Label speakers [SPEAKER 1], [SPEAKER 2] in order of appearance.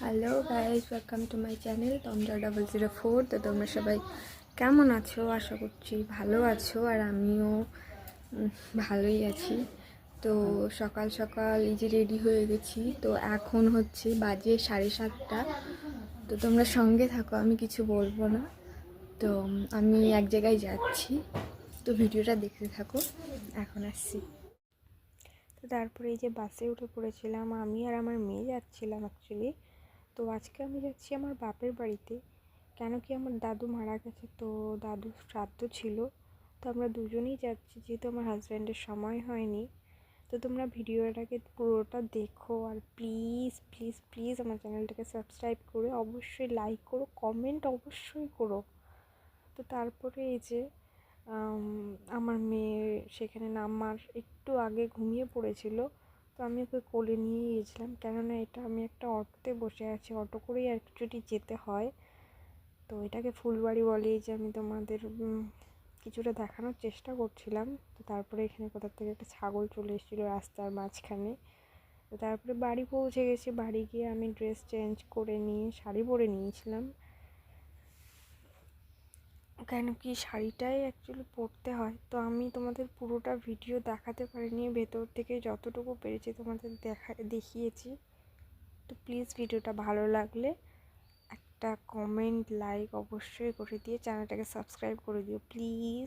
[SPEAKER 1] Hello guys welcome to my channel Tandra double zero four তো তোমরা সবাই কেমন আছো? আশা করছি ভালো আছো আর আমিও ভালোই আছি। তো সকাল সকাল এই যে রেডি হয়ে গেছি। তো এখন হচ্ছে বাজে সাড়ে সাতটা। তো তোমরা সঙ্গে থাকো, আমি কিছু বলব না। তো আমি এক জায়গায় যাচ্ছি। তো ভিডিওটা দেখতে থাকো। এখন আসছি। তো তারপরে এই যে বাসে উঠে পড়েছিলাম। আমি আর আমার মেয়ে যাচ্ছিলাম অ্যাকচুয়ালি তো আজকে আমি যাচ্ছি আমার বাপের বাড়িতে। কেন কি আমার দাদু মারা গেছে, তো দাদু শ্রাদ্ধ ছিল। তো আমরা দুজনেই যাচ্ছি, যেহেতু আমার হাজব্যান্ডের সময় হয়নি। তো তোমরা ভিডিওটাকে পুরোটা দেখো আর প্লিজ প্লিজ প্লিজ আমার চ্যানেলটাকে সাবস্ক্রাইব করে অবশ্যই লাইক করো, কমেন্ট অবশ্যই করো। তো তারপরে এই যে আমার মেয়ে সেখানে নামার একটু আগে ঘুমিয়ে পড়েছিল। তো আমি ওকে কোলে নিয়ে গিয়েছিলাম। কেননা এটা আমি একটা অটোতে বসে আছি, অটো করেই অ্যাকচুয়ালি যেতে হয়। তো এটাকে ফুলবাড়ি বলে যে আমি তোমাদের কিছুটা দেখানোর চেষ্টা করছিলাম। তো তারপরে এখানে কোথা থেকে একটা ছাগল চলে এসেছিল রাস্তার মাঝখানে। তো তারপরে বাড়ি পৌঁছে গেছি। বাড়ি গিয়ে আমি ড্রেস চেঞ্জ করে নিয়ে, শাড়ি পরে নিয়েছিলাম। কেন কি শাড়িটাই অ্যাকচুয়ালি পরতে হয়? তো আমি তোমাদের পুরোটা ভিডিও দেখাতে পারিনি, ভেতর থেকে যতটুকু পেরেছি তোমাদের দেখা, দেখিয়েছি। তো প্লিজ ভিডিওটা ভালো লাগলে একটা কমেন্ট লাইক অবশ্যই করে দিয়ে চ্যানেলটাকে সাবস্ক্রাইব করে দিও প্লিজ